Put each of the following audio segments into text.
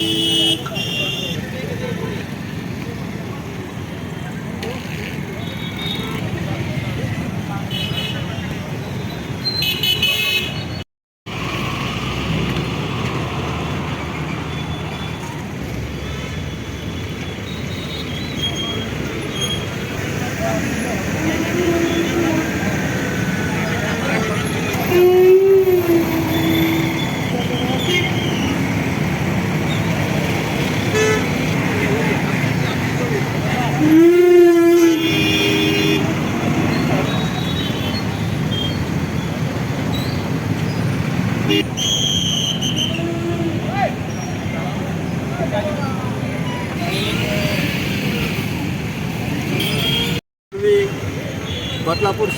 You.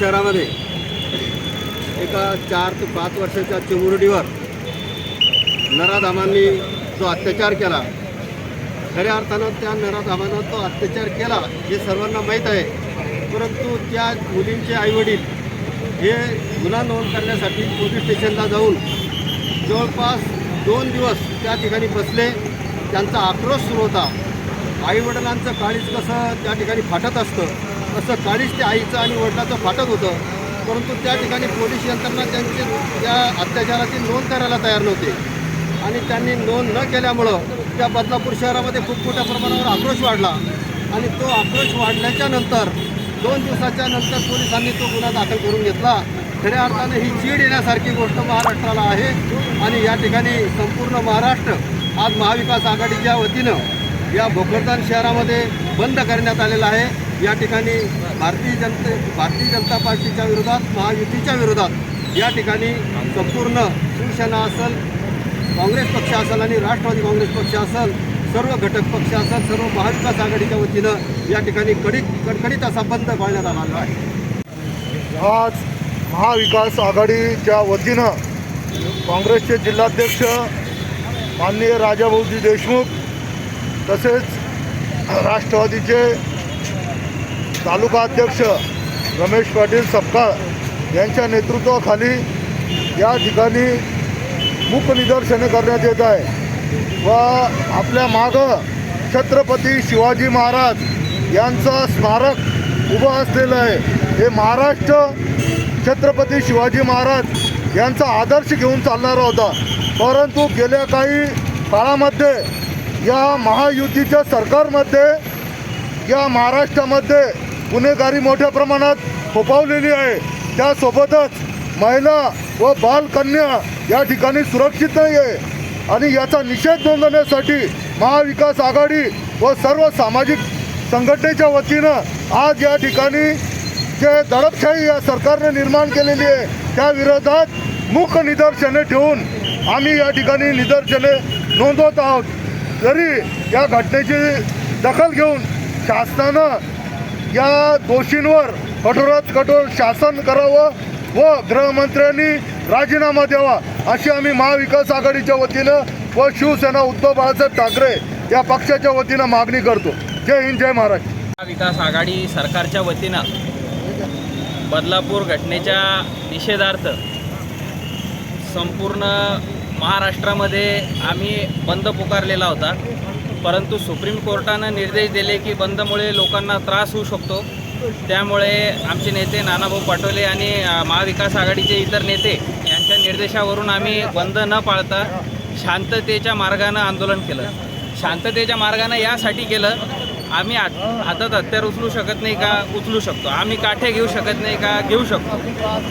शहरामध्ये. एका चार ते पाच वर्षाच्या चिमुरडीवर नराधामांनी जो अत्याचार केला खऱ्या अर्थानं त्या नराधामानं तो अत्याचार केला हे सर्वांना माहीत आहे. परंतु त्या मुलींचे आईवडील हे गुन्हा नोंद करण्यासाठी पोलीस स्टेशनला जाऊन जवळपास दोन दिवस त्या ठिकाणी बसले. त्यांचा आक्रोश सुरू होता. आईवडिलांचं काळीच कसं त्या ठिकाणी फाटत असतं तसं काळीज त्या आईचं आणि वडिलाचं फाटत होतं. परंतु त्या ठिकाणी पोलीस यंत्रणा त्यांची त्या अत्याचाराची नोंद करायला तयार नव्हते. आणि त्यांनी नोंद न केल्यामुळं त्या बदलापूर शहरामध्ये खूप मोठ्या प्रमाणावर आक्रोश वाढला. आणि तो आक्रोश वाढल्याच्या नंतर दोन दिवसाच्या नंतर पोलिसांनी तो गुन्हा दाखल करून घेतला. खऱ्या अर्थानं ही चीड येण्यासारखी गोष्ट महाराष्ट्राला आहे आणि या ठिकाणी संपूर्ण महाराष्ट्र आज महाविकास आघाडीच्या वतीनं या भोकरदान शहरामध्ये बंद करण्यात आलेला आहे. या ठिकाणी भारतीय जनते भारतीय जनता पार्टीच्या विरोधात महायुतीच्या विरोधात या ठिकाणी संपूर्ण शिवसेना असेल काँग्रेस पक्ष असेल आणि राष्ट्रवादी काँग्रेस पक्ष असेल सर्व घटक पक्ष असेल सर्व महाविकास आघाडीच्या वतीनं या ठिकाणी कडीत कडकडीत असा बंद पाळण्यात आलेला आहे. आज महाविकास आघाडीच्या वतीनं काँग्रेसचे जिल्हाध्यक्ष माननीय राजाभाऊजी देशमुख तसेच राष्ट्रवादीचे तालुका अध्यक्ष रमेश पाटील सपकाळ यांच्या नेतृत्वाखाली या ठिकाणी मूक निदर्शने करण्यात येत आहे. व आपल्या मागं छत्रपती शिवाजी महाराज यांचं स्मारक उभं असलेलं आहे. हे महाराष्ट्र छत्रपती शिवाजी महाराज यांचा आदर्श घेऊन चालणारा होता. परंतु गेल्या काही काळामध्ये या महायुतीच्या सरकारमध्ये या महाराष्ट्रामध्ये गुन्हेगारी मोठ्या प्रमाणात फोपावलेली आहे. त्यासोबतच महिला व बालकन्या या ठिकाणी सुरक्षित नाही आहे आणि याचा निषेध नोंदवण्यासाठी महाविकास आघाडी व सर्व सामाजिक संघटनेच्या वतीनं आज या ठिकाणी जे दडपशाही या सरकारने निर्माण केलेली आहे त्या विरोधात मुख निदर्शने ठेवून आम्ही या ठिकाणी निदर्शने नोंदवत आहोत. तरी या घटनेची दखल घेऊन शासनानं या दोषींवर कठोरात कठोर शासन करावं व गृहमंत्र्यांनी राजीनामा द्यावा अशी आम्ही महाविकास आघाडीच्या वतीनं व शिवसेना उद्धव बाळासाहेब ठाकरे या पक्षाच्या वतीनं मागणी करतो. जय हिंद जय महाराष्ट्र. विकास आघाडी सरकारच्या वतीनं बदलापूर घटनेच्या निषेधार्थ संपूर्ण महाराष्ट्रामध्ये आम्ही बंद पुकारलेला होता. परंतु सुप्रीम कोर्टानं निर्देश दिले की बंदमुळे लोकांना त्रास होऊ शकतो. त्यामुळे आमचे नेते नानाभाऊ पाटोले आणि महाविकास आघाडीचे इतर नेते यांच्या निर्देशावरून आम्ही बंद न पाळता शांततेच्या मार्गानं आंदोलन केलं. शांततेच्या मार्गानं यासाठी केलं. आम्ही आत हातात हत्यार उचलू शकत नाही का? उचलू शकतो. आम्ही काठे घेऊ शकत नाही का? घेऊ शकतो.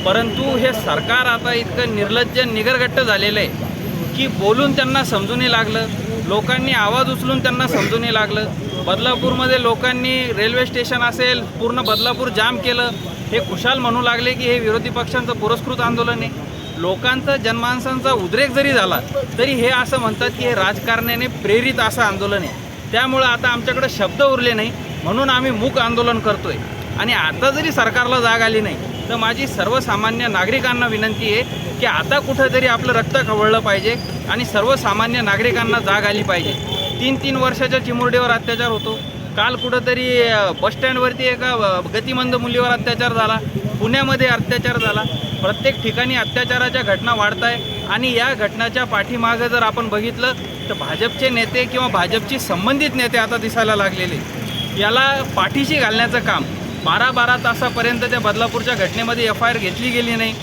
परंतु हे सरकार आता इतकं निर्लज्ज निगरगट्ट झालेलं आहे की बोलून त्यांना समजूनही लागलं. लोकांनी आवाज उचलून त्यांना समजून लागलं. बदलापूरमध्ये लोकांनी रेल्वे स्टेशन असेल पूर्ण बदलापूर जाम केलं. हे खुशाल म्हणू लागले की हे विरोधी पक्षांचं पुरस्कृत आंदोलन आहे. लोकांचा जनमानसांचा उद्रेक जरी झाला तरी हे असं म्हणतात की हे राजकारण्याने प्रेरित असं आंदोलन आहे. त्यामुळं आता आमच्याकडे शब्द उरले नाही म्हणून आम्ही मूक आंदोलन करतोय. आणि आता जरी सरकारला जाग आली नाही तर माझी सर्वसामान्य नागरिकांना विनंती आहे की आता कुठंतरी आपलं रक्त खवळलं पाहिजे आणि सर्वसामान्य नागरिकांना जाग आली पाहिजे. तीन तीन वर्षाच्या चिमुरडीवर अत्याचार होतो. काल कुठंतरी बसस्टँडवरती एका गतिमंद मुलीवर अत्याचार झाला. पुण्यामध्ये अत्याचार झाला. प्रत्येक ठिकाणी अत्याचाराच्या घटना वाढत आहे आणि या घटनाच्या पाठीमागं जर आपण बघितलं तर भाजपचे नेते किंवा भाजपची संबंधित नेते आता दिसायला लागलेले. याला पाठीशी घालण्याचं काम बारा बारा तासापर्यंत त्या बदलापूरच्या घटनेमध्ये एफ आय आर घेतली गेली नाही.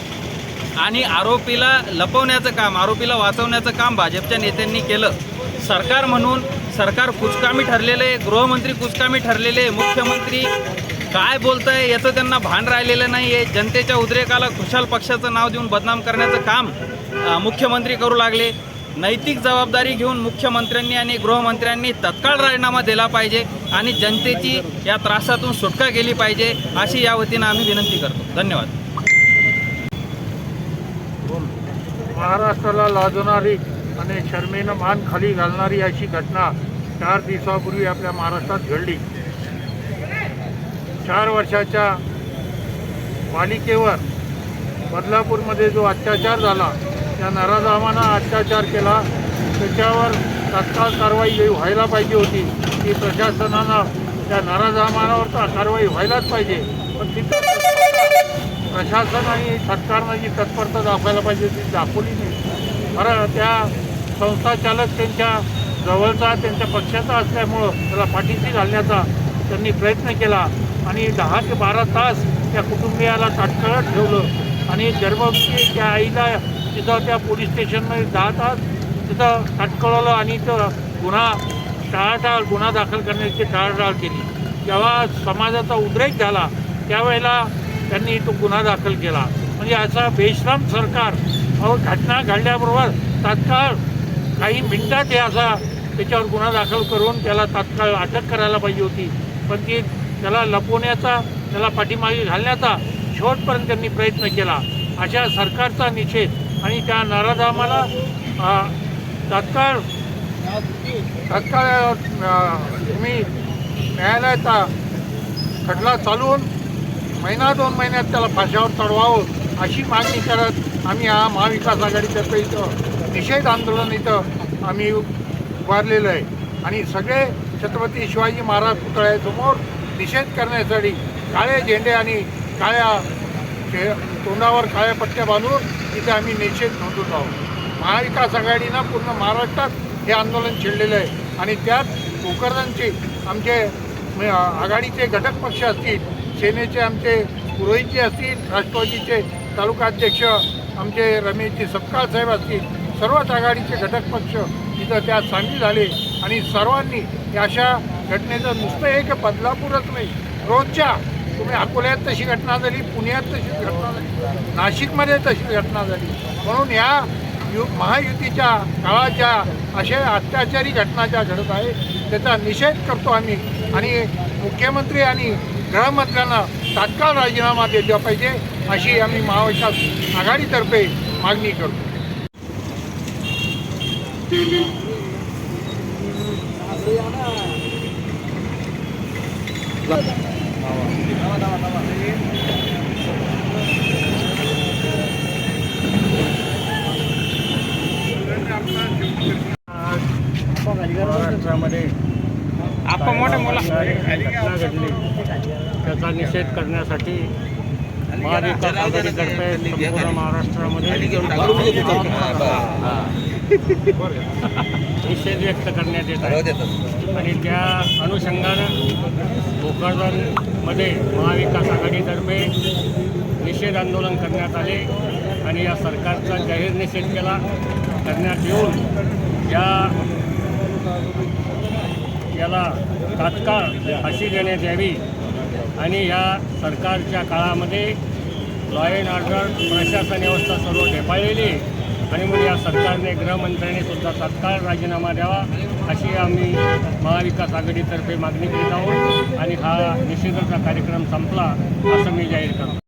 आणि आरोपीला लपवण्याचं काम आरोपीला वाचवण्याचं काम भाजपच्या नेत्यांनी केलं. सरकार म्हणून सरकार कुचकामी ठरलेलं आहे गृहमंत्री कुचकामी ठरलेले आहे. मुख्यमंत्री काय बोलत आहे याचं त्यांना भान राहिलेलं नाही आहे जनतेच्या उद्रेकाला खुशाल पक्षाचं नाव देऊन बदनाम करण्याचं काम मुख्यमंत्री करू लागले. नैतिक जबाबदारी घेऊन मुख्यमंत्र्यांनी आणि गृहमंत्र्यांनी तत्काळ राजीनामा दिला पाहिजे आणि जनतेची या त्रासातून सुटका केली पाहिजे अशी या वतीनं आम्ही विनंती करतो. धन्यवाद. महाराष्ट्राला लाजवणारी आणि शर्मेनं मान खाली घालणारी अशी घटना चार दिवसापूर्वी आपल्या महाराष्ट्रात घडली. चार वर्षाच्या पालिकेवर बदलापूरमध्ये जो अत्याचार झाला त्या नराधामानं अत्याचार केला. त्याच्यावर तत्काळ कारवाई व्हायला पाहिजे होती. की प्रशासनानं त्या नराधामानावर तर कारवाई व्हायलाच पाहिजे. पण तिथं प्रशासन आणि सरकारनं जी तत्परता दाखवायला पाहिजे ती दाखवली नाही. खरं त्या संस्था चालक त्यांच्या जवळचा त्यांच्या पक्षाचा असल्यामुळं त्याला पाठीशी घालण्याचा त्यांनी प्रयत्न केला. आणि दहा ते बारा तास त्या कुटुंबियाला ताटकळत ठेवलं. आणि गर्भवती त्या आईला तिथं त्या पोलीस स्टेशनमध्ये जात तास तिथं ताटकळवलं आणि इथं गुन्हा टाळाटाळ गुन्हा दाखल करण्याची टाळाटाळ केली. जेव्हा समाजाचा उद्रेक झाला त्यावेळेला त्यांनी तो गुन्हा दाखल केला. म्हणजे असा बेश्राम सरकार घटना घडल्याबरोबर तात्काळ काही मिनटात हे असा त्याच्यावर गुन्हा दाखल करून त्याला तात्काळ अटक करायला पाहिजे होती. पण ती त्याला लपवण्याचा त्याला पाठीमागे घालण्याचा शेवटपर्यंत त्यांनी प्रयत्न केला. अशा सरकारचा निषेध आणि त्या नराधामाला आम्हाला तात्काळ तात्काळ तुम्ही न्यायालयाचा खटला चालवून महिना दोन महिन्यात त्याला फाशावर चढवावं अशी मागणी करत आम्ही हा महाविकास आघाडीतर्फे इथं निषेध आंदोलन इथं आम्ही उभारलेलं आहे. आणि सगळे छत्रपती शिवाजी महाराज पुतळ्यासमोर निषेध करण्यासाठी काळे झेंडे आणि काळ्या शे- तोंडावर काळ्या पट्ट्या बांधून तिथे आम्ही निषेध नोंदवत आहोत. महाविकास आघाडीनं पूर्ण महाराष्ट्रात हे आंदोलन छेडलेलं आहे. आणि त्यात भोकरदांचे आमचे आघाडीचे घटक पक्ष असतील सेनेचे आमचे पुरोहितचे असतील राष्ट्रवादीचे तालुकाध्यक्ष आमचे रमेशजी सपकाळ साहेब असतील सर्वच आघाडीचे घटक पक्ष तिथं त्यात सामील झाले. आणि सर्वांनी या अशा घटनेचं नुसतं एक बदलापूरच नाही रोजच्या तुम्ही अकोल्यात तशी घटना झाली पुण्यात तशी घटना झाली नाशिकमध्ये तशी घटना झाली. म्हणून या यु महायुतीच्या काळाच्या अशा अत्याचारी घटना ज्या घडत आहे त्याचा निषेध करतो आम्ही. आणि मुख्यमंत्री आणि गृहमंत्र्यांना तात्काळ राजीनामा दिला पाहिजे अशी आम्ही महाविकास आघाडीतर्फे मागणी करतो. महाराष्ट्रामध्ये घटना घडली. त्याचा निषेध करण्यासाठी महाविकास आघाडीतर्फे संपूर्ण महाराष्ट्रामध्ये निषेध व्यक्त करण्यात येत आहे. आणि त्या अनुषंगानं भोकरदनमध्ये महाविकास आघाडीतर्फे निषेध आंदोलन करण्यात आले आणि या सरकारचा जाहीर निषेध केला. करण्यात येऊन या याला तात्काळ फाशी देण्यात यावी आणि या सरकारच्या काळामध्ये लॉ अँड ऑर्डर प्रशासन व्यवस्था सर्व ढेपाळलेली. आणि मग या सरकारने गृहमंत्र्यांनी सुद्धा तात्काळ राजीनामा द्यावा अशी आम्ही महाविकास आघाडीतर्फे मागणी करीत आहोत. आणि हा निषेधाचा कार्यक्रम संपला असं मी जाहीर करतो.